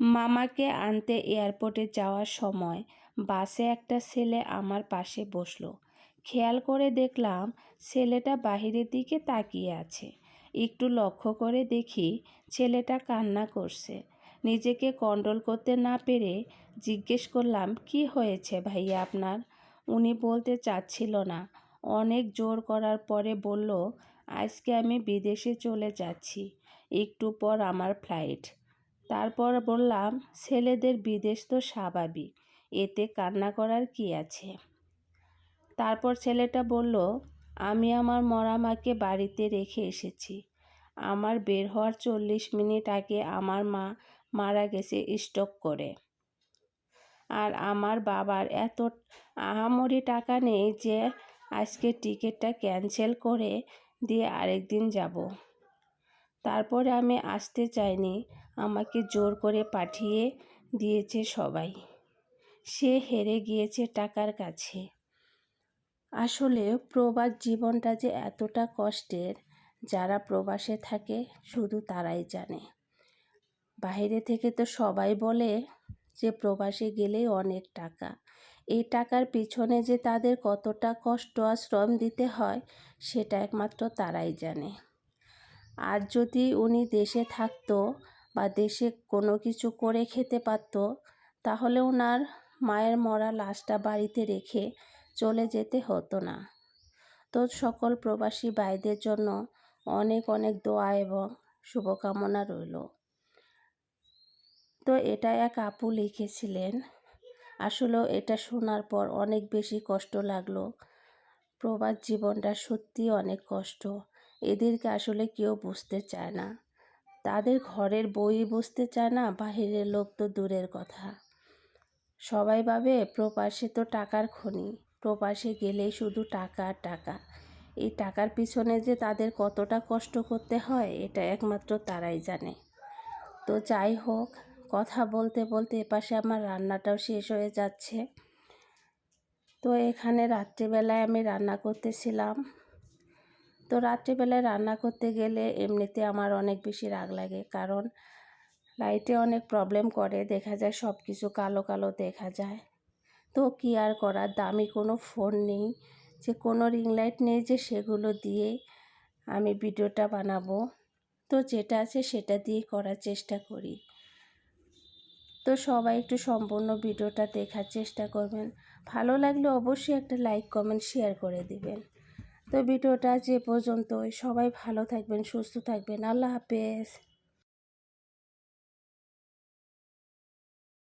মামাকে আনতে এয়ারপোর্টে যাওয়ার সময় বাসে একটা ছেলে আমার পাশে বসল। খেয়াল করে দেখলাম ছেলেটা বাহিরের দিকে তাকিয়ে আছে। একটু লক্ষ্য করে দেখি ছেলেটা কান্না করছে। নিজেকে কন্ট্রোল করতে না পেরে জিজ্ঞেস করলাম, কি হয়েছে ভাইয়া আপনার? উনি বলতে চাচ্ছিল না। অনেক জোর করার পরে বলল, আজকে আমি বিদেশে চলে যাচ্ছি। একটু পর আমার ফ্লাইট তারপর বললাম, ছেলেদের বিদেশ তো স্বাভাবিক, এতে কান্না করার কি আছে? তারপর ছেলেটা বলল, আমি আমার মরা মাকে বাড়িতে রেখে এসেছি। আমার বের হওয়ার চল্লিশ মিনিট আগে আমার মা মারা গেছে স্টক করে। আর আমার বাবার এত আহামরি টাকা নেই যে আজকে টিকিটটা ক্যান্সেল করে দিয়ে আরেকদিন যাব। তারপরে আমি আসতে চাইনি। আমাকে জোর করে পাঠিয়ে দিয়েছে সবাই। সে হেরে গিয়েছে টাকার কাছে। আসলে প্রবাস জীবনটা যে এতটা কষ্টের, যারা প্রবাসে থাকে শুধু তারাই জানে। বাইরে থেকে তো সবাই বলে যে প্রবাসে গেলেই অনেক টাকা। এই টাকার পিছনে যে তাদের কতটা কষ্ট আর শ্রম দিতে হয়, সেটা একমাত্র তারাই জানে। আর যদি উনি দেশে থাকতো বা দেশে কোনো কিছু করে খেতে পারত, তাহলে ওনার মায়ের মরা লাশটা বাড়িতে রেখে চলে যেতে হতো না। তো সকল প্রবাসী ভাইদের জন্য অনেক অনেক দোয়া এবং শুভকামনা রইল। তো এটা এক আপু লিখেছিলেন আসলেও এটা শোনার পর অনেক বেশি কষ্ট লাগল। প্রবাস জীবনটা সত্যি অনেক কষ্ট, এদেরকে আসলে কেউ বুঝতে চায় না। তাদের ঘরের বই বুঝতে চায় না, বাহিরের লোক তো দূরের কথা। সবাই ভাবে প্রবাসে তো টাকার খনি প্রবাসে গেলেই শুধু টাকা টাকা। এই টাকার পিছনে যে তাদের কতটা কষ্ট করতে হয়, এটা একমাত্র তারাই জানে। তো যাই হোক, কথা বলতে বলতে এপাশে আমার রান্নাটাও শেষ হয়ে যাচ্ছে। তো এখানে রাত্রিবেলায় আমি রান্না করতেছিলাম। তো রাত্রিবেলায় রান্না করতে গেলে এমনিতে আমার অনেক বেশি রাগ লাগে। কারণ লাইটে অনেক প্রবলেম করে, দেখা যায় সব কিছু কালো কালো দেখা যায়। তো কী আর করার? দামি কোনো ফোন নেই, যে কোনো রিং লাইট নেই যে সেগুলো দিয়ে আমি ভিডিওটা বানাবো। তো যেটা আছে সেটা দিয়ে করার চেষ্টা করি। তো সবাই একটু সম্পূর্ণ ভিডিওটা দেখার চেষ্টা করবেন। ভালো লাগলে অবশ্যই একটা লাইক, কমেন্ট, শেয়ার করে দিবেন। তো ভিডিওটা যে পর্যন্তই। সবাই ভালো থাকবেন সুস্থ থাকবেন। আল্লাহ হাফেজ।